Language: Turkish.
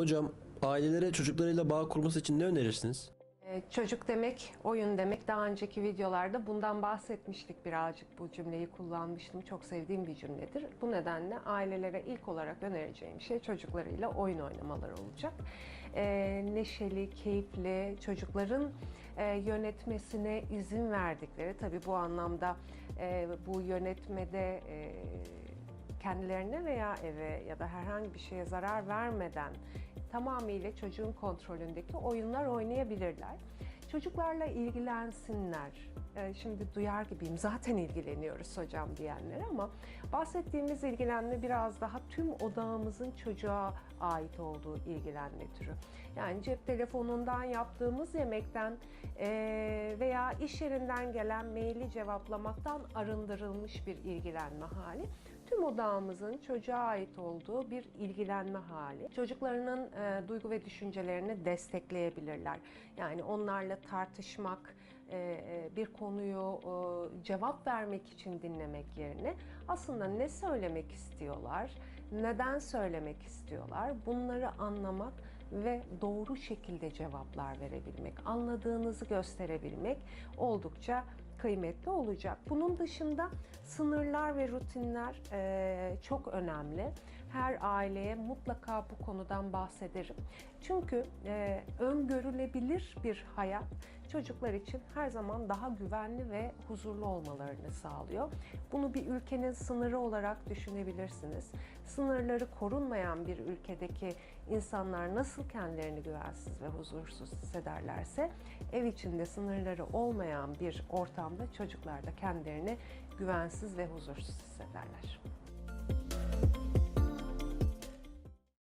Hocam ailelere çocuklarıyla bağ kurması için ne önerirsiniz? Ee, Çocuk demek, oyun demek. Daha önceki videolarda bundan bahsetmiştik birazcık. Bu cümleyi kullanmıştım. Çok sevdiğim bir cümledir. Bu nedenle ailelere ilk olarak önereceğim şey çocuklarıyla oyun oynamaları olacak. Ee, neşeli, keyifli, çocukların e, yönetmesine izin verdikleri, tabii bu anlamda e, bu yönetmede e, kendilerine veya eve ya da herhangi bir şeye zarar vermeden tamamıyla çocuğun kontrolündeki oyunlar oynayabilirler. Çocuklarla ilgilensinler. Ee, Şimdi duyar gibiyim zaten ilgileniyoruz hocam diyenler ama bahsettiğimiz ilgilenme biraz daha tüm odağımızın çocuğa ait olduğu ilgilenme türü. Yani cep telefonundan yaptığımız yemekten eee, veya iş yerinden gelen maili cevaplamaktan arındırılmış bir ilgilenme hali tüm odağımızın çocuğa ait olduğu bir ilgilenme hali. Çocuklarının e, duygu ve düşüncelerini destekleyebilirler. Yani onlarla tartışmak, e, e, bir konuyu e, cevap vermek için dinlemek yerine aslında ne söylemek istiyorlar, neden söylemek istiyorlar bunları anlamak ve doğru şekilde cevaplar verebilmek, anladığınızı gösterebilmek oldukça kıymetli olacak. Bunun dışında sınırlar ve rutinler eee, çok önemli. Her aileye mutlaka bu konudan bahsederim. Çünkü eee, öngörülebilir bir hayat çocuklar için her zaman daha güvenli ve huzurlu olmalarını sağlıyor. Bunu bir ülkenin sınırı olarak düşünebilirsiniz. Sınırları korunmayan bir ülkedeki insanlar nasıl kendilerini güvensiz ve huzursuz hissederlerse ev içinde sınırları olmayan bir ortamda çocuklar da kendilerini güvensiz ve huzursuz hissederler.